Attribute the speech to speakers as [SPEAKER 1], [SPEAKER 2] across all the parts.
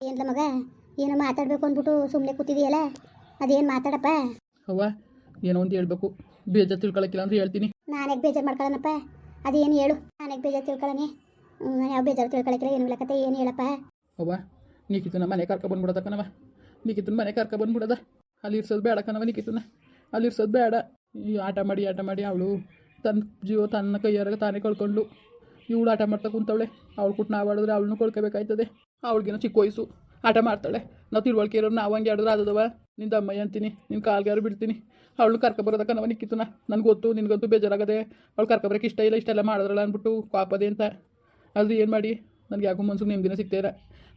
[SPEAKER 1] ಏನ್ಲ ಮಗ? ಏನೋ ಮಾತಾಡಬೇಕು ಅಂದ್ಬಿಟ್ಟು ಸುಮ್ಮನೆ ಕೂತಿದೆಯಲ್ಲ? ಅದೇನು ಮಾತಾಡಪ್ಪ?
[SPEAKER 2] ಅವ್ವ ಏನೋ ಒಂದು ಹೇಳ್ಬೇಕು. ಬೇಜಾರು ತಿಳ್ಕೊಳಕ್ಕಿಲ್ಲ ಅಂದ್ರೆ ಹೇಳ್ತೀನಿ.
[SPEAKER 1] ನಾನೇ ಬೇಜಾರು ಮಾಡ್ಕೊಳ್ಳೋಣಪ್ಪ ಅದೇನು ಹೇಳು? ನಾನೇ ಬೇಜಾರು ತಿಳ್ಕೊಳ್ಳೋಣ ನಾನು ಯಾವ ಬೇಜಾರು ತಿಳ್ಕೊಳಕ್ಕಿಲ್ಲ ಏನು ಹೇಳಕತ್ತೆ ಏನು ಹೇಳಪ್ಪ?
[SPEAKER 2] ಅವ್ವ ನಮ್ಮ ಮನೆ ಕರ್ಕೊ ಬಂದ್ಬಿಡದ ಕಣವ ನೀಕಿತ್ತು ಮನೆ ಕರ್ಕೊ ಬಂದ್ಬಿಡದ. ಅಲ್ಲಿ ಇರ್ಸೋದು ಬೇಡ ಕಣವ ನೀಕಿತನ ಅಲ್ಲಿ ಇರ್ಸೋದು ಬೇಡ. ಈ ಆಟ ಮಾಡಿ ಆಟ ಮಾಡಿ ಅವಳು ತನ್ನ ಜೀವ ತನ್ನ ಕೈಯಾರಾಗ ತಾನೇ ಕಳ್ಕೊಂಡ್ಲು ಇವಳು ಆಟ ಮಾಡ್ತಾ ಕುಂತವಳೆ. ಅವಳು ಕುಟ್ಟು ನಾವು ಆಡಿದ್ರೆ ಅವಳನ್ನು ಕಳ್ಕೊಬೇಕಾಯ್ತದೆ. ಅವಳಿಗೇನೋ ಚಿಕ್ಕ ವಯಸ್ಸು. ಆಟ ಮಾಡ್ತಾಳೆ. ನಾವು ತಿಳುವಳಿಕೆ ಇರೋರು ನಾವು ಹಂಗೆ ಆಡಿದ್ರೆ ಆದದವ. ನಿಂದ ಅಮ್ಮ ಅಂತೀನಿ. ನಿನ್ನ ಕಾಲ್ಗಾರು ಬಿಡ್ತೀನಿ. ಅವಳು ಕರ್ಕ ಬರೋದಕ್ಕ ನಾವು ನಾ ನನಗೆ ಗೊತ್ತು, ನಿನಗಂತೂ ಬೇಜಾರಾಗದೆ. ಅವಳು ಬರೋಕೆ ಇಷ್ಟ ಇಲ್ಲ ಇಷ್ಟೆಲ್ಲ ಮಾಡಿದ್ರಲ್ಲ ಅಂದ್ಬಿಟ್ಟು ಕಾಪದೆ ಅಂತ. ಅದು ಏನು ಮಾಡಿ? ನನಗೆ ಯಾಕೋ ಮನ್ಸಿಗೆ ನೆಮ್ಮದಿನ ಇಲ್ಲ.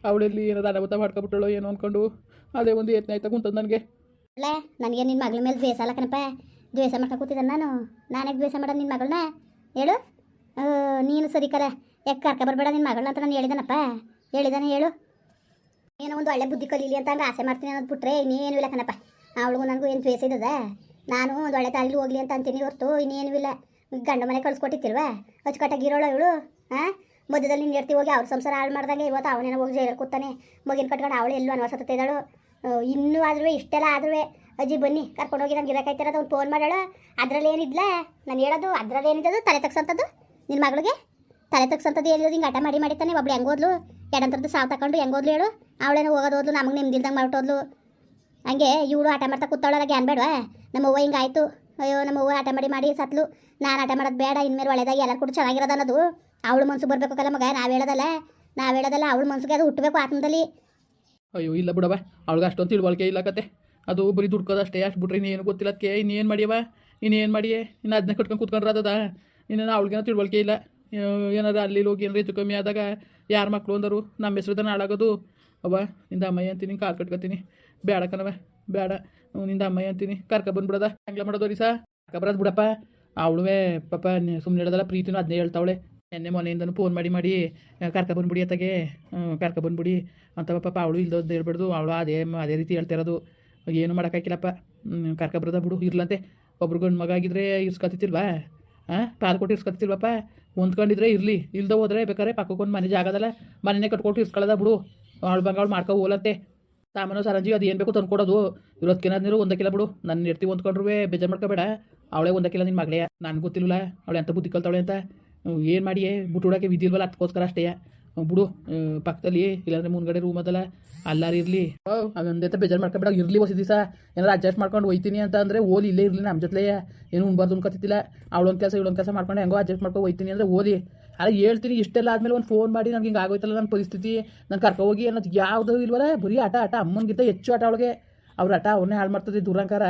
[SPEAKER 2] ಅವಳೆಲ್ಲಿ ಏನಾದ್ರು ಅನಾಹುತ ಮಾಡ್ಕೊಬಿಟ್ಟಳು ಏನೋ ಅಂದ್ಕೊಂಡು ಅದೇ ಒಂದು ಯತ್ನ ಆಯ್ತಾ ಕುಂತದ್ದು ನನಗೆ.
[SPEAKER 1] ಅಲ್ಲೇ ನನಗೆ ನಿನ್ನ ಮಗಳ ಮೇಲೆ ದ್ವೇಷ ಅಲ್ಲ ಕಣಪ್ಪ. ದ್ವೇಷ ಮಾಡ್ಕೊ ಕೂತಿದ್ದೆ ನಾನು. ನಾನೇ ದ್ವೇಷ ಮಾಡೋದು ನಿನ್ನ ಮಗಳನ್ನ ಹೇಳು? ನೀನು ಸರಿ ಕರ. ಯಾಕೆ ಕರ್ಕ ಬರಬೇಡ ನಿನ್ನ ಮಗಳನ್ನ ಅಂತ ನಾನು ಹೇಳಿದನಪ್ಪ. ಹೇಳಿದಾನೆ, ಹೇಳು. ಏನೋ ಒಂದು ಒಳ್ಳೆ ಬುದ್ಧಿ ಕಲೀಲಿ ಅಂತ ಹಂಗೆ ಆಸೆ ಮಾಡ್ತೀನಿ ಅನ್ನೋದು ಬಿಟ್ರೆ ಇನ್ನೇನು ಇಲ್ಲ ಕಣಪ್ಪ. ಅವಳಿಗೂ ನನಗೂ ಏನು ಫೇಸ್ ಇದ್ದದ? ನಾನು ಒಂದು ಒಳ್ಳೆ ತಾಳಿಲಿ ಹೋಗ್ಲಿ ಅಂತ ಅಂತೀನಿ ಹೊರ್ತು ಇನ್ನೇನು ಇಲ್ಲ. ಗಂಡ ಮನೆ ಕಳ್ಸ್ಕೊಟ್ಟಿರ್ತಿಲ್ವಾ? ಅಚ್ಚುಕಟ್ಟಾಗಿರೋಳು ಇವಳು ಹಾಂ ಮಧ್ಯದಲ್ಲಿ ನೀನು ಇರ್ತಿ ಹೋಗಿ ಅವ್ರ ಸಂಸಾರ ಹಾಳು ಮಾಡ್ದಂಗೆ ಇವತ್ತು ಅವನೇನೋ ಹೋಗಿ ಜೈಲಲ್ಲಿ ಕೂತಾನೆ. ಮಗಿನ ಕಟ್ಕೊಂಡು ಅವಳು ಎಲ್ಲೂ ಅನ್ವಸತ್ತೆ ಇದ್ದಾಳು. ಇನ್ನೂ ಆದ್ರೂ ಇಷ್ಟೆಲ್ಲ ಆದ್ರೂ ಅಜ್ಜಿ ಬನ್ನಿ, ಕರ್ಕೊಂಡು ಹೋಗಿ ನಂಗೆ ಇರೋಕಾಯ್ತಿರೋದು ಒಂದು ಫೋನ್ ಮಾಡೋಳು ಅದರಲ್ಲಿ ಏನಿದ್ಲ? ನಾನು ಹೇಳೋದು, ಅದರಲ್ಲಿ ಏನಿದ್ದದು? ತಲೆ ತಗ್ಸೋಂಥದ್ದು? ನಿನ್ನ ಮಗಳಿಗೆ? ತಲೆ ತಗ್ಸಂತದ್ದು ಎಲ್ಲಿ ಹಿಂಗೆ ಆಟ ಮಾಡಿ ಮಾಡಿತಾನೆ ಒಬ್ಳು ಹೆಂಗೋದ್ಲು ಎರಡಂತರದ್ದು ಸಾವು ತಗೊಂಡು ಹೆಂಗೋದ್ಲು ಹೇಳು? ಅವಳೇನೋ ಹೋಗೋದು ಓದ್ಲು ನಮಗೆ ನಿಮ್ದಿಲ್ದಂಗೆ ಮಾಡ್ಬಿಟ್ಟೋದ್ಲು. ಹಂಗೆ ಇವಳು ಆಟ ಮಾಡ್ತಾ ಕೂತಾಳಲ್ಲ ಗ್ಯಾನ್ ಬೇಡವಾ ನಮ್ಮ ಅವ್ವ ಆಯಿತು. ಅಯ್ಯೋ ನಮ್ಮ ಅವ್ವ ಆಟ ಮಾಡಿ ಮಾಡಿ ಸತ್ಲು. ನಾನು ಆಟ ಮಾಡೋದು ಬೇಡ, ಇನ್ಮೇಲೆ ಒಳ್ಳೇದಾಗಿ ಎಲ್ಲ ಕೂಡ ಚೆನ್ನಾಗಿರೋದು ಅನ್ನೋದು. ಅವಳು ಮನ್ಸು ಬರಬೇಕಲ್ಲ ಮಗ, ನಾವು ಹೇಳೋದಲ್ಲ. ನಾವು ಹೇಳೋದಲ್ಲ, ಅವಳು ಮನ್ಸಿಗೆ ಅದು ಹುಟ್ಟಬೇಕು ಆತ್ಮದಲ್ಲಿ.
[SPEAKER 2] ಅಯ್ಯೋ, ಇಲ್ಲ ಬಿಡವ ಅವಳಿಗೆ ಅಷ್ಟೊಂದು ತಿಳುವಳಿಕೆ ಇಲ್ಲ ಕತೆ. ಅದು ಬರೀ ದುಡ್ಕೋದು ಅಷ್ಟೇ. ಬಿಟ್ರೆ ಇನ್ನೇನು ಗೊತ್ತಿಲ್ಲ ಅದಕ್ಕೆ ಇನ್ನೇನು ಮಾಡಿಯವ ಇನ್ನೇನು ಮಾಡಿಯೇ? ಇನ್ನು ಅದನ್ನ ಕಟ್ಕೊಂಡು ಕೂತ್ಕೊಂಡ್ರೆ ಅದದ? ಇನ್ನೇನು ಅವಳಿಗೇನೋ ತಿಳುವಳಿಕೆ ಇಲ್ಲ. ಏನಾದ್ರು ಅಲ್ಲಿ ಹೋಗಿ ಏನ್ರಿ ಹೆಚ್ಚು ಕಮ್ಮಿ ಆದಾಗ ಯಾರ ಮಕ್ಕಳು ಅಂದರು? ನಮ್ಮ ಹೆಸ್ರದನ್ನ ಹಾಳಾಗೋದು ಅವ್ವ, ನಿಂದ ಅಮ್ಮಯ್ಯ ಅಂತೀನಿ, ಕಾಲು ಕಟ್ಕೊತೀನಿ. ಬೇಡ ಕಣವ ಬೇಡ ನಿಂದ ಅಮ್ಮಯ್ಯ ಅಂತೀನಿ. ಕರ್ಕ ಬಂದ್ಬಿಡದ. ಹಂಗ್ಲ ಮಾಡೋದು ರೀ ಸಾ ಬರೋದು ಬಿಡಪ್ಪ. ಅವಳುವೆ ಪಾಪ ಸುಮ್ಮನೆ ಹೇಳೋದಲ್ಲ, ಪ್ರೀತಿನೂ ಅದನ್ನೇ ಹೇಳ್ತಾವಳೆ. ನೆನ್ನೆ ಮೊನೆಯಿಂದನೂ ಫೋನ್ ಮಾಡಿ ಮಾಡಿ ಕರ್ಕ ಬಂದ್ಬಿಡಿ ಅತ್ತಾಗೆ. ಕರ್ಕ ಬಂದ್ಬಿಡಿ. ಅಂತ ಪಾಪ ಅವಳು ಇಲ್ದೋದು ಹೇಳ್ಬಿಡ್ದು. ಅವಳು ಅದೇ ಅದೇ ರೀತಿ ಹೇಳ್ತಾ ಇರೋದು. ಏನು ಮಾಡೋಕ್ಕಾಗಿಲ್ಲಪ್ಪ ಕರ್ಕ ಬರೋದ ಬಿಡು, ಇರ್ಲಂತೆ. ಒಬ್ರು ಗಂಡು ಮಗ ಆಗಿದ್ರೆ ಇರ್ಸ್ಕೊತಿಲ್ವಾ ಹಾಂ ಪಾಲ್ ಕೊಟ್ಟು ಇರ್ಸ್ಕೊತಿಲ್ವಪ್ಪ? ಹೊಂದ್ಕೊಂಡಿದ್ರೆ ಇರಲಿ. ಇಲ್ದ ಹೋದ್ರೆ ಬೇಕಾದ್ರೆ ಪಕ್ಕಕ್ಕೊಂದು ಮನೆ ಜಾಗದಲ್ಲ ಮನೆನೇ ಕಟ್ಕೊಟ್ಟು ಇಸ್ಕೊಳ್ಳೋದ ಬಿಡು. ಅವಳು ಬಂಗ ಅವಳು ಮಾಡ್ಕೊ ಹೋಲಂತೆ ಸಾಮಾನು ಸರಂಜಿ ಅದು ಏನು ಬೇಕು ತಂದ್ಕೊಡೋದು ಇರೋದಕ್ಕಿನ ನೀರು ಒಂದಕ್ಕಿಲ್ಲ ಬಿಡು. ನನ್ನ ಇರ್ತಿ ಹೊಂದ್ಕೊಂಡ್ರು ಬೇಜಾರು ಮಾಡ್ಕೋಬೇಡ. ಅವಳೇ ಒಂದಕ್ಕಿಲ್ಲ ನಿನ್ನ ಮಗಳೇ ನನಗೆ ಗೊತ್ತಿಲ್ಲ ಅವಳೆ ಎಂತ ಬುದ್ಧಿ ಕಲ್ತಾವಳೆ ಅಂತ. ಏನು ಮಾಡಿ ಬಿಟ್ಟುಡೋಕೆ ವಿಧಿ ಇಲ್ವಲ್ಲ? ಅದಕ್ಕೋಸ್ಕರ ಅಷ್ಟೇ. ಬಿಡು. ಪಕ್ಕದಲ್ಲಿ, ಇಲ್ಲಾಂದ್ರೆ ಮುಂದ್ಗಡೆ ರೂಮ್ ಅದಲ್ಲ. ಅಲ್ಲಾರು ಇರಲಿ. ಬೇಜಾರ್ ಬೇಜಾರು ಮಾಡ್ಕೊಬೇಡ ಇರಲಿ ಹೊಸ ದಿವಸ. ಏನಾರು ಅಡ್ಜಸ್ಟ್ ಮಾಡ್ಕೊಂಡು ಹೋಯ್ತೀನಿ ಅಂತ ಅಂದರೆ ಓಲಿ ಇಲ್ಲೇ ಇರಲಿ ನಮ್ಮ ಜೊತೆ ಏನು ಉಣ್ಬಾರ್ದು ಅನ್ಕೋತಿಲ್ಲ ಅವಳೊಂದು ಕೆಲಸ ಇವಳೊಂದು ಕೆಲಸ ಮಾಡ್ಕೊಂಡು ಹೆಂಗೋ ಅಡ್ಜಸ್ಟ್ ಮಾಡ್ಕೊಂಡು ಹೋಯ್ತೀನಿ ಅಂದರೆ ಓದಿ ಅಲ್ಲ ಹೇಳ್ತೀನಿ, ಇಷ್ಟೆಲ್ಲ ಆದಮೇಲೆ ಒಂದು ಫೋನ್ ಮಾಡಿ ನನಗೆ ಹಿಂಗೆ ಆಗೋಯ್ತಲ್ಲ ನನ್ನ ಪರಿಸ್ಥಿತಿ. ನಾನು ಕರ್ಕೊ ಹೋಗಿ ಅನ್ನೋದು ಯಾವುದೂ ಇಲ್ವಲ್ಲ. ಬರೀ ಆಟ ಆಟ. ಅಮ್ಮನಿಗಿಂತ ಹೆಚ್ಚು ಆಟ ಅವಳಿಗೆ. ಅವ್ರ ಆಟ ಅವನ್ನೇ ಹಾಳು ಮಾಡ್ತದೆ ದುರಂಕಾರ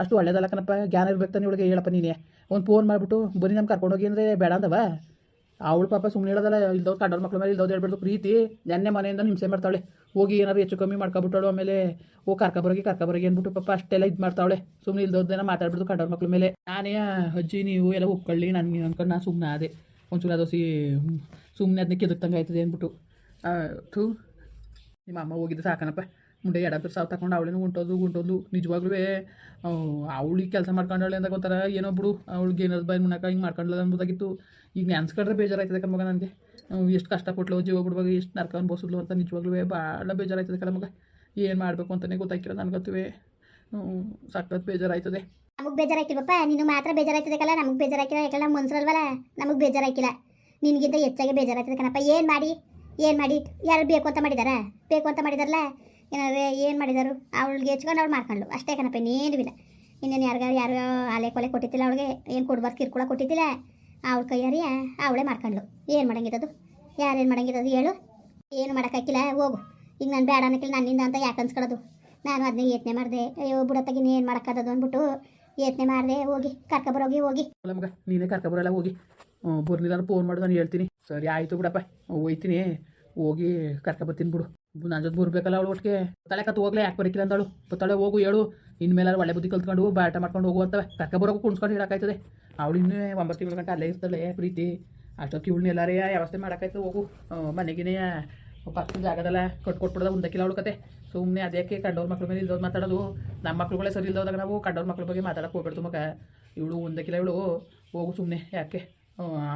[SPEAKER 2] ಅಷ್ಟು ಒಳ್ಳೇದಲ್ಲ ಕಣಪ್ಪ. ಜ್ಞಾನ ಇರ್ಬೇಕು ತಾನೆ ಇವಳಿಗೆ. ಹೇಳಪ್ಪ ನೀನೇ. ಒಂದು ಫೋನ್ ಮಾಡಿಬಿಟ್ಟು ಬರೀ ನಮ್ಮ ಕರ್ಕೊಂಡೋಗಿ ಅಂದರೆ ಬೇಡ ಅಂದವ. ಅವಳು ಪಾಪ ಸುಮ್ಮನೆ ಹೇಳೋದಲ್ಲ ಇಲ್ದವ್ರು ಕಂಡವ್ರ ಮಕ್ಳ ಮೇಲೆ ಇಲ್ದವ್ದು ಹೇಳ್ಬಿಡ್ತು ಪ್ರೀತಿ ನೆನ್ನೆ ಮನೆಯಿಂದ ಹಿಂಸೆ ಮಾಡ್ತಾಳೆ ಹೋಗಿ ಏನಾದ್ರು ಹೆಚ್ಚು ಕಮ್ಮಿ ಮಾಡ್ಕೊಬಿಟ್ಟಾಳು ಆಮೇಲೆ ಓ, ಕರ್ಕೊಬರೋಗಿ ಕರ್ಕೊಬರೋಗಿ ಅಂದ್ಬಿಟ್ಟು ಪಾಪ ಅಷ್ಟೆಲ್ಲ ಇದು ಮಾಡ್ತಾವಳೆ. ಸುಮ್ಮನೆ ಇಲ್ದೋದೇನ ಮಾತಾಡ್ಬಿಡ್ತು ಕಂಡವ್ರ ಮಕ್ಳ ಮೇಲೆ. ನಾನೇ ಅಜ್ಜಿ, ನೀವು ಎಲ್ಲ ಒಪ್ಕೊಳ್ಳಿ ನನಗೆ ಅನ್ಕೊಂಡು ನಾನು ಸುಮ್ಮನೆ ಅದೇ ಒಂಚೂರು ಅದೋಸಿ ಸುಮ್ಮನೆ ಅದನ್ನ ಕೆದಕ್ತಂಗೆ ಆಯ್ತದೆ ಅಂದ್ಬಿಟ್ಟು. ಥೂ. ನಿಮ್ಮ ಅಮ್ಮ ಹೋಗಿದ್ದು ಸಾಕನಪ್ಪ. ಮುಂದೆ ಎಡ ತಗೊಂಡು ಅವಳೇನು ಉಂಟೋದು ಉಂಟೋದು ನಿಜವಾಗ್ಲೂ ಅವಳಿಗೆ ಕೆಲಸ ಮಾಡ್ಕೊಂಡಳೆ ಅಂತ ಗೊತ್ತಾರ, ಏನೋ ಬಿಡು, ಅವಳಿಗೆ ಏನಾದ್ರು ಬಾಯಿ ಮುನ್ನಕ ಹಿಂಗೆ ಮಾಡ್ಕೊಂಡ್ಲ ಅನ್ಬೋದಾಗಿತ್ತು ಈಗ ನೆನ್ಸ್ಕೊಂಡ್ರೆ ಬೇಜಾರಾಯ್ತದೆ ಕಮ್ಮಗ ನನಗೆ. ಎಷ್ಟು ಕಷ್ಟಪಟ್ಲು ಜೀವ ಬಿಡುವಾಗ ಎಷ್ಟು ನರ್ಕ ಅನ್ಬೋಸಿದ್ಲು ಅಂತ ನಿಜವಾಗ್ಲೂ ಭಾಳ ಬೇಜಾರಾಯ್ತದೆ ಕಲ ಮಗ. ಏನು ಮಾಡಬೇಕು ಅಂತಲೇ ಗೊತ್ತಾಗಿಲ್ಲ ನನಗತ್ತುವೆ ಸಖತ್ ಬೇಜಾರಾಯ್ತದೆ.
[SPEAKER 1] ನಮಗೆ ಬೇಜಾರಾಯ್ತಿಲ್ವಪ್ಪ? ನೀನು ಮಾತ್ರ ಬೇಜಾರಾಯ್ತದಕ್ಕಲ್ಲ ನಮಗೆ ಬೇಜಾರಾಯ್ತಿಲ್ಲ ಯಾಕಲ್ಲ ಮನ್ಸರಲ್ವಲ್ಲ ನಮಗೆ ಬೇಜಾರಾಯ್ತಿಲ್ಲ ನಿನಗಿಂತ ಹೆಚ್ಚಾಗಿ ಬೇಜಾರಾಯ್ತದೆ ಕಣಪ್ಪ. ಏನು ಮಾಡಿ ಏನು ಮಾಡಿ, ಯಾರು ಬೇಕು ಅಂತ ಮಾಡಿದಾರ? ಬೇಕು ಅಂತ ಮಾಡಿದಾರಲ್ಲ ಏನಾದ್ರೆ ಏನು ಮಾಡಿದಾರು? ಅವಳಿಗೆ ಹೆಚ್ಕೊಂಡು ಅವಳು ಮಾಡ್ಕೊಂಡ್ಳು. ಅಷ್ಟೇ ಕಣಪ್ಪ, ಇನ್ನೇನು ಇಲ್ಲ. ಇನ್ನೇನು ಯಾರಿಗಾರು ಯಾರು ಆಲೆ ಕೊಲೆ ಕೊಟ್ಟಿದ್ದಿಲ್ಲ ಅವಳಿಗೆ, ಏನು ಕೊಡ್ಬಾರ್ದು ಕಿರ್ಕೊಳ ಕೊಟ್ಟಿದ್ದಿಲ್ಲ, ಅವಳ ಕೈಯಾರಿಯ ಅವಳೇ ಮಾಡ್ಕೊಂಡ್ಳು. ಏನು ಮಾಡಂಗಿದ್ದದು? ಯಾರೇನು ಮಾಡಂಗಿದ್ದದು ಹೇಳು? ಏನು ಮಾಡೋಕ್ಕಾಗಿಲ್ಲ ಹೋಗು. ಈಗ ನಾನು ಬೇಡ ಅನ್ನಕ್ಕಿಲ್ಲ, ನನ್ನಿಂದ ಅಂತ ಯಾಕೆ ಅನ್ಸ್ಕೊಳ್ಳೋದು? ನಾನು ಅದನ್ನೇ ಯತ್ನೆ ಮಾಡಿದೆ. ಅಯ್ಯೋ ಬುಡತ್ತಾಗಿ ಏನು ಮಾಡೋಕ್ಕಾದದು ಅಂದ್ಬಿಟ್ಟು ಯತ್ನೆ ಮಾಡಿದೆ. ಹೋಗಿ ಕರ್ಕೊಬರೋಗಿ ಹೋಗಿ
[SPEAKER 2] ಮಗ, ನೀನೇ ಕರ್ಕೊಬರಲ್ಲ ಹೋಗಿ. ಬರ್ಲಿಲ್ಲ ಫೋನ್ ಮಾಡು, ನಾನು ಹೇಳ್ತೀನಿ. ಸರಿ, ಆಯಿತು ಬಿಡಪ್ಪ. ಹೋಗ್ತೀನಿ ಹೋಗಿ ಕರ್ಕೊಬರ್ತೀನಿ ಬಿಡು. ನನ್ನ ಜೊತೆ ಬರ್ಬೇಕಲ್ಲ ಅವಳು ಒಟ್ಟಿಗೆ? ತಲೆ ಕತ್ತು ಹೋಗ್ಲೇ, ಯಾಕೆ ಬರೀಕಿಲ್ಲ ಅಂದಳು? ಬತ್ತಾಳೆ ಹೋಗು ಹೇಳು ಇನ್ಮೇಲೆ ಒಳ್ಳೆ ಬುದ್ಧಿ ಕಲ್ತ್ಕೊಂಡು ಬಾಟ ಮಾಡ್ಕೊಂಡು ಹೋಗು ತಕ್ಕ ಕರ್ಕೊಬರೋಕು ಕುಣ್ಸ್ಕೊಂಡು ಹೇಳೋಕ್ಕಾಯ್ತದೆ ಅವಳು ಇನ್ನೂ ಒಂಬತ್ತು ತಿಂಗಳ ಗಂಟೆ ಅಲ್ಲೇ ಇರ್ತಾಳೆ, ಪ್ರೀತಿ. ಅಷ್ಟೊತ್ತಿಗೆ ಇವಳನ್ನ ಎಲ್ಲಾರೇ ವ್ಯವಸ್ಥೆ ಮಾಡೋಕ್ಕಾಯ್ತು ಹೋಗು. ಮನೆಗಿನೇ ಪಕ್ಕದ ಜಾಗದಲ್ಲ ಕಟ್ಕೊಟ್ಬಿಡೋದ ಒಂದಕ್ಕಿಲ್ಲ ಅವಳು ಕತೆ. ಸುಮ್ಮನೆ ಅದಕ್ಕೆ ಕಂಡವ್ರ ಮಕ್ಳ ಮೇಲೆ ಇಲ್ದೋದು ಮಾತಾಡೋದು. ನಮ್ಮ ಮಕ್ಳುಗಳೇ ಸರಿ ಇಲ್ದೋದಾಗ ನಾವು ಕಂಡವ್ರ ಮಕ್ಳ ಬಗ್ಗೆ ಮಾತಾಡಕ್ಕೆ ಹೋಗ್ಬಿಡ್ತು ಮಗ. ಇವಳು ಒಂದಕ್ಕಿಲ್ಲ ಇವಳು. ಹೋಗು ಸುಮ್ಮನೆ ಯಾಕೆ?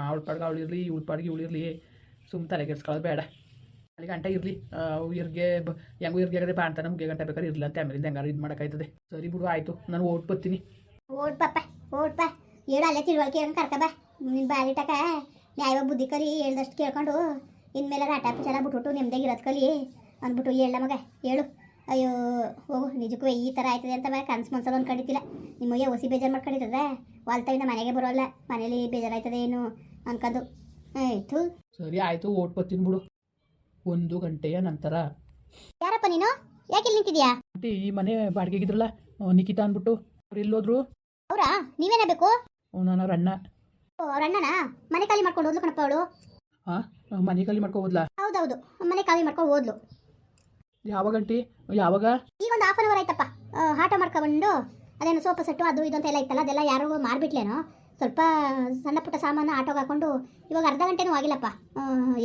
[SPEAKER 2] ಅವಳ ಪಾಡ್ಗೆ ಅವಳು ಇರಲಿ ಇವಳ ಪಾಡ್ಗೆ ಇವಳಿರಲಿ. ಸುಮ್ಮನೆ ತಲೆಗೆಡ್ಸ್ಕೊಳ್ಳೋದು ಬೇಡ. ಅಲ್ಲಿ ಗಂಟೆ ಇರಲಿ. ಇರ್ಗೆ ಬ ಹೆಂಗೂ ಇರ್ಗೆ ಆಗದೆ ಬಾ ಅಂತ ನಮಗೆ ಗಂಟೆ ಬೇಕಾದ್ರೆ ಇರಲಿ ಅಂತ ಆಮೇಲೆ ಹೆಂಗಾರು ಇದು ಮಾಡೋಕ್ಕಾಯ್ತದೆ. ಸರಿ ಬಿಡು ಆಯಿತು. ನಾನು ಓಟ್ ಬರ್ತೀನಿ.
[SPEAKER 1] ಓಟ್ ಪಾಪ ಓಟ್ ಪಾ. ಹೇಳು ಅಲ್ಲೇ ತಿಳುವಳಿಕೆ ಹೇಳ್ಕೊಂಡು ಕರ್ಕ ಬಾ. ನಿನ್ನ ಬಾರಿ ಟಕ. ನ್ಯಾಯ ಬುದ್ಧಿ ಕಲಿ ಹೇಳ್ದಷ್ಟು ಕೇಳ್ಕೊಂಡು ಇನ್ಮೇಲೆ ರಾಟ ಪುಚಾರ ಬಿಟ್ಬಿಟ್ಟು ನಿಮ್ದೇ ಇರೋದು ಕಲಿ ಅಂದ್ಬಿಟ್ಟು ಹೇಳ ಮಗ ಹೇಳು. ಅಯ್ಯೋ ಹೋಗು ನಿಜಕ್ಕೂ ಈ ಥರ ಆಯ್ತದೆ ಅಂತ ಕನ್ಸು ಮನ್ಸಲ್ಲಿ ಅಂದ್ಕೊಂಡಿದ್ದಿಲ್ಲ ನಿಮಗೆ ಹೊಸಿ ಬೇಜಾರು ಮಾಡ್ಕೊಂಡಿದ್ದದ? ವಾಲ್ತಾವಿನ ಮನೆಗೆ ಬರೋಲ್ಲ. ಮನೇಲಿ ಬೇಜಾರಾಯ್ತದೆ ಏನು ಅನ್ಕೊಂಡು ಆಯಿತು.
[SPEAKER 2] ಸರಿ ಆಯಿತು. ಓಟ್ ಬರ್ತೀನಿ ಬಿಡು. ಒಂದು ಗಂಟೆಯ ನಂತರ.
[SPEAKER 1] ಯಾರಪ್ಪ ನೀನು? ಯಾಕೆ ಇಲ್ಲಿ ನಿಂತಿದ್ಯಾ
[SPEAKER 2] ಆಂಟಿ ಈ ಮನೆ ಬಾಡಿಗೆಗಿದ್ರಲ್ಲ ಇದ್ರಲ್ಲ ನಿಖಿತಾ ಅಂದ್ಬಿಟ್ಟು. ಅವ್ರು ಎಲ್ಲೋದ್ರು?
[SPEAKER 1] ಅವರಾ? ನೀವೇನ ಬೇಕು?
[SPEAKER 2] ನಾನು ಅವ್ರ ಅಣ್ಣ.
[SPEAKER 1] ಓ ಅವ್ರ ಅಣ್ಣನ? ಮನೆ ಖಾಲಿ ಮಾಡ್ಕೊಂಡು ಹೋದ್ಲು ಕಣಪ್ಪ ಅವಳು?
[SPEAKER 2] ಹಾಂ ಮನೆ ಖಾಲಿ ಮಾಡ್ಕೋಬೋದ್ಲಾ
[SPEAKER 1] ಹೌದೌದು ಮನೆ ಖಾಲಿ ಮಾಡ್ಕೊಂಡು ಹೋದ್ಲು.
[SPEAKER 2] ಯಾವಾಗ ಆಂಟಿ? ಯಾವಾಗ?
[SPEAKER 1] ಈಗ ಒಂದು ಹಾಫ್ ಅನ್ ಅವರ್ ಆಯ್ತಪ್ಪ. ಆ, ಆಟ ಮಾಡ್ಕೊಂಡು ಅದೇನು ಸೋಫಾ ಸೆಟ್ಟು ಅದು ಇದು ಅಂತ ಎಲ್ಲ ಇತ್ತಲ್ಲ ಅದೆಲ್ಲ ಯಾರು ಮಾರ್ಬಿಟ್ಲೇನೋ? ಸ್ವಲ್ಪ ಸಣ್ಣ ಪುಟ್ಟ ಸಾಮಾನು ಆಟೋಗೆ ಹಾಕೊಂಡು ಇವಾಗ ಅರ್ಧ ಗಂಟೆನೂ ಆಗಿಲ್ಲಪ್ಪ.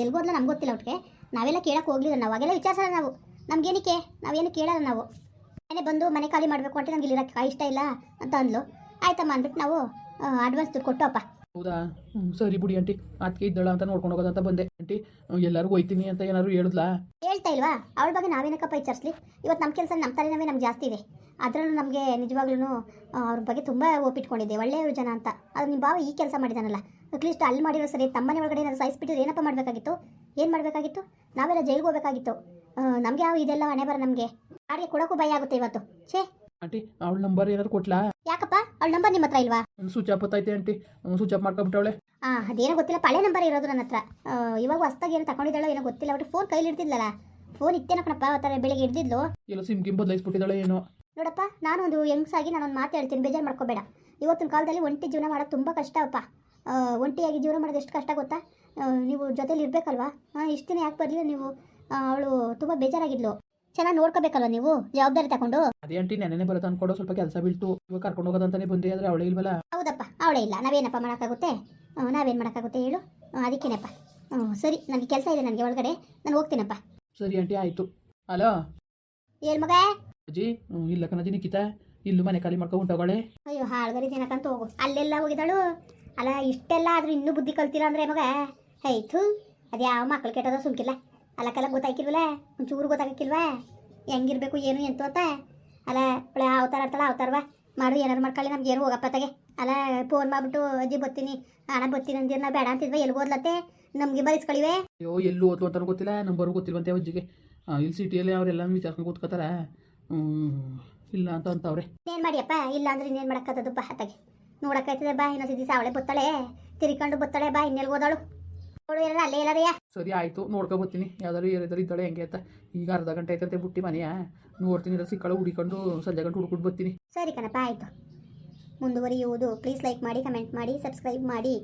[SPEAKER 1] ಎಲ್ಗೋದ್ಲ ನಮ್ಗೆ ಗೊತ್ತಿಲ್ಲ ಒಟ್ಟಿಗೆ. ನಾವೆಲ್ಲ ಕೇಳಕ್ಕೆ ಹೋಗ್ಲಿಲ್ಲ ನಾವು. ಅವಾಗೆಲ್ಲ ವಿಚಾರಿಸಲ್ಲ ನಾವು. ನಮ್ಗೇನಕ್ಕೆ? ನಾವೇನು ಕೇಳಲ್ಲ ನಾವು. ಮನೆ ಬಂದು ಮನೆ ಖಾಲಿ ಮಾಡಬೇಕು ಅಂತ ನಂಗೆ ಇಲ್ಲಿರೋಕ್ಕೆ ಇಷ್ಟ ಇಲ್ಲ ಅಂತ ಅಂದ್ಲು. ಆಯ್ತಮ್ಮ ಅಂದ್ಬಿಟ್ಟು ನಾವು ಅಡ್ವಾನ್ಸ್ ದುಡ್ಡು ಕೊಟ್ಟಪ್ಪ
[SPEAKER 2] ಹೌದಾ? ಸರಿ ಬಿಡಿ ಆಂಟಿ. ಅದಕ್ಕೆ ಇದ್ದಳ ಅಂತ ನೋಡ್ಕೊಂಡು ಹೋಗೋದಂತ ಬಂದೆ. ಆಂಟಿ ಎಲ್ಲರೂ ಹೋಯ್ತೀನಿ ಅಂತ ಏನಾದ್ರು ಹೇಳಿದ್ಲಾ?
[SPEAKER 1] ಹೇಳ್ತಾ ಇಲ್ವಾ? ಅವಳ ಬಗ್ಗೆ ನಾವೇನಕ್ಕಪ್ಪ ವಿಚಾರಿಸ್ಲಿ? ಇವತ್ತು ನಮ್ಮ ಕೆಲಸ ನಮ್ಮ ತಲೆನೋವೇ ನಮ್ಗೆ ಜಾಸ್ತಿ ಇದೆ. ಅದರಲ್ಲೂ ನಮಗೆ ನಿಜವಾಗ್ಲೂ ಅವ್ರ ಬಗ್ಗೆ ತುಂಬ ಒಪ್ಪಿಟ್ಕೊಂಡಿದ್ದೆ. ಒಳ್ಳೆಯವರು ಜನ ಅಂತ. ಅದು ನಿಮ್ಮ ಬಾವ ಈ ಕೆಲಸ ಮಾಡಿದಾನಲ್ಲ. ಅಟ್ಲೀಸ್ಟ್ ಅಲ್ಲಿ ಮಾಡಿರೋ ಸರಿ ತಮ್ಮನೆ ಒಳಗಡೆ ಏನಾದ್ರು ಸಾಯಿಸ್ಬಿಟ್ಟಿದ್ರೆ ಏನಪ್ಪ ಮಾಡಬೇಕಾಗಿತ್ತು? ಏನು ಮಾಡಬೇಕಾಗಿತ್ತು? ನಾವೆಲ್ಲ ಜೈಲಿಗೆ ಹೋಗಬೇಕಾಗಿತ್ತು. ನಮಗೆ ಯಾವ ಇದೆಲ್ಲ ಹಣೆ ಬರ ನಮಗೆ? ಯಾರಿಗೆ ಕೊಡೋಕ್ಕೂ ಭಯ ಆಗುತ್ತೆ ಇವತ್ತು. ಛೇ!
[SPEAKER 2] ಆಂಟಿ ಅವಳ ನಂಬರ್ ಏನಾದ್ರು ಕೊಟ್ಲಾ?
[SPEAKER 1] ಯಾಕಪ್ಪ? ಅವಳ ನಂಬರ್ ನಿಮ್ಮ ಹತ್ರ ಇಲ್ವಾ?
[SPEAKER 2] ಸ್ವಿಚ್ ಆಫ್ ಐತೆ ಆಂಟಿ. ಸ್ವಿಚ್ ಆಫ್ ಮಾಡ್ಕೊಂಡ್ಬಿಟ್ಟವಳೆ
[SPEAKER 1] ಆ ಅದೇನೋ ಗೊತ್ತಿಲ್ಲ. ಪಳೆ ನಂಬರ್ ಇರೋದು ನನ್ನ ಹತ್ರ. ಆ, ಇವಾಗ ಹೊಸ್ದಾಗಿ ಏನು ತಗೊಂಡಿದ್ದಾಳೋ ಏನೋ ಗೊತ್ತಿಲ್ಲ. ಒಟ್ಟು ಫೋನ್ ಕೈಲಿ ಇಡ್ತಿದ್ಲಲ್ಲ ಫೋನ್ ಇತ್ತೇನೋ ಕಣಪ್ಪ ಥರ ಬೆಳಿಗ್ಗೆ ಹಿಡ್ದಿದ್ಲು.
[SPEAKER 2] ಎಲ್ಲ ಸಿಮ್ ಗಿಮ್ ಬದಲಾಯಿಸ್ಬಿಟ್ಟಿದ್ದಾಳೆ ಏನೋ.
[SPEAKER 1] ನೋಡಪ್ಪ ನಾನು ಒಂದು ಹೆಂಗ್ಸಾಗಿ ನಾನೊಂದು ಮಾತು ಹೇಳ್ತೀನಿ ಬೇಜಾರು ಮಾಡ್ಕೋಬೇಡ. ಇವತ್ತಿನ ಕಾಲದಲ್ಲಿ ಒಂಟಿ ಜೀವನ ಮಾಡೋದು ತುಂಬ ಕಷ್ಟ ಅಪ್ಪ. ಒಂಟಿಯಾಗಿ ಜೀವನ ಮಾಡೋದು ಎಷ್ಟು ಕಷ್ಟ ಗೊತ್ತಾ? ನೀವು ಜೊತೇಲಿ ಇರಬೇಕಲ್ವಾ? ಇಷ್ಟು ದಿನ ಯಾಕೆ ಬರಲಿಲ್ಲ ನೀವು? ಅವಳು ತುಂಬ ಬೇಜಾರಾಗಿದ್ಲು. ಚೆನ್ನಾಗಿ ನೋಡ್ಕೋಬೇಕಲ್ವ ನೀವು? ಜವಾಬ್ದಾರಿ ತಗೊಂಡು?
[SPEAKER 2] ಅದೇ ಆಂಟಿ ನೆನೆ ಬರುತ್ತೆ ಅನ್ಕೊಂಡು ಸ್ವಲ್ಪ ಕೆಲಸ ಬಿಟ್ಟು ಇವಾಗ ಕರ್ಕೊಂಡು ಹೋಗೋದಂತಾನೆ ಬಂದೆ ಆದರೆ ಅವಳೇ ಇಲ್ವಲ್ಲ?
[SPEAKER 1] ಹೌದಪ್ಪ ಅವಳೇ ಇಲ್ಲ. ನಾವೇನಪ್ಪ ಮಾಡೋಕ್ಕಾಗುತ್ತೆ? ನಾವೇನು ಮಾಡೋಕ್ಕಾಗುತ್ತೆ ಹೇಳು? ಅದಕ್ಕೇನಪ್ಪ. ಹ್ಞೂ ಸರಿ ನನಗೆ ಕೆಲಸ ಇದೆ ನನಗೆ ಒಳಗಡೆ. ನಾನು ಹೋಗ್ತೀನಪ್ಪ.
[SPEAKER 2] ಸರಿ ಅಂಟಿ ಆಯಿತು. ಹಲೋ
[SPEAKER 1] ಏನು ಮಗ?
[SPEAKER 2] ಅಜ್ಜಿ ಇಲ್ಲ ಕಣಜ್ಜಿ ನಿಖಿತಾ ಇಲ್ಲೂ ಮನೆ ಖಾಲಿ ಮಾಡ್ಕೊಂಡು ಹೊಂಟೋಗಳೆ
[SPEAKER 1] ಅಯ್ಯೋ ಹಾಳ್ಗರಿ ಜನಕ್ಕಂತ ಹೋಗು. ಅಲ್ಲೆಲ್ಲ ಹೋಗಿದ್ದಾಳು. ಅಲ್ಲ ಇಷ್ಟೆಲ್ಲ ಆದ್ರೂ ಇನ್ನೂ ಬುದ್ಧಿ ಕಲ್ತಿಲ್ಲ ಅಂದ್ರೆ ಮಗ? ಹೈತು ಅದು ಯಾವ ಮಕ್ಳು ಕೆಟ್ಟದ ಸುಮ್ಕಿಲ್ಲ. ಅಲ್ಲಕ್ಕೆಲ್ಲ ಗೊತ್ತಾಯ್ಕಿಲ್ವಲ್ಲ ಒಂಚೂರು ಗೊತ್ತಾಗಕ್ಕಿಲ್ವಾ ಹೆಂಗಿರ್ಬೇಕು ಏನು ಎಂತ ಅಂತ? ಅಲ್ಲ ಒಳ್ಳೆ ಅವತಾರ ಆಡ್ತಾಳ ಅವತಾರವ ಮಾಡು ಏನಾರು ಮಾಡ್ಕೊಳ್ಳಿ ನಮ್ಗೆ ಏನು ಹೋಗಪ್ಪ ತಗೆ. ಅಲ್ಲ ಫೋನ್ ಮಾಡ್ಬಿಟ್ಟು ಅಜ್ಜಿ ಬರ್ತೀನಿ. ಹಣ ಬರ್ತೀನಿ ಅಂದ್ರೆ ನಾ ಬೇಡ ಅಂತಿದ್ವ ಎಲ್ಲಿ ಓದ್ಲತ್ತೆ? ನಮಗೆ ಬರಿಸ್ಕೊಳ್ಳಿವೆ
[SPEAKER 2] ಅಯ್ಯೋ ಎಲ್ಲೂ ಓದ್ಲು ಅಂತ ಗೊತ್ತಿಲ್ಲ. ನಂಬರ್ ಗೊತ್ತಿಲ್ವಂತೆ ಅಜ್ಜಿಗೆ. ಇಲ್ಲಿ ಸಿಟಿಯಲ್ಲಿ ಅವರೆಲ್ಲ ವಿಚಾರ್ಸ್ಕೊಂಡು ಕೂತ್ಕೋತಾರ. ಇಲ್ಲ ಅಂತ ಅಂತವ್ರೆ.
[SPEAKER 1] ಏನ್ ಮಾಡಿಯಪ್ಪ? ಇಲ್ಲ ಅಂದ್ರೆ ಇನ್ನೇನು ಮಾಡಕ್ಕತ್ತದು ಬಾ ಅತ್ತಾಗೆ ನೋಡಕ್ಕಾಯ್ತದೆ ಬಾ. ಇನ್ನೊಂದು ದಿವಸ ಅವಳೆ ಬತ್ತಾಳೆ. ತಿರ್ಕೊಂಡು ಬತ್ತಾಳೆ ಬಾ. ಇನ್ನೆಲ್ಲಿ ಓದಾಳು ನೋಡು ಎಲ್ಲ ಅಲ್ಲೇ ಎಲ್ಲಾರಯ್ಯ
[SPEAKER 2] ಸರಿ ಆಯಿತು. ನೋಡ್ಕೊಬತ್ತೀನಿ ಯಾವ್ದಾದ್ರು ಏನಾದ್ರು ಇದ್ದಾಳೆ ಹೆಂಗೆ ಅಂತ. ಈಗ ಅರ್ಧ ಗಂಟೆ ಆಯ್ತಂತೆ ಬುಟ್ಟಿ ಮನೆಯ. ನೋಡ್ತೀನಿ ಸಿಕ್ಕಳು ಹುಡಿಕೊಂಡು ಸಂಜೆ ಗಂಟೆ ಹುಡ್ಕೊಂಡು ಬರ್ತೀನಿ.
[SPEAKER 1] ಸರಿ ಕಣಪ್ಪ ಆಯ್ತು. ಮುಂದುವರಿಯುವುದು. ಪ್ಲೀಸ್ ಲೈಕ್ ಮಾಡಿ ಕಮೆಂಟ್ ಮಾಡಿ ಸಬ್ಸ್ಕ್ರೈಬ್ ಮಾಡಿ.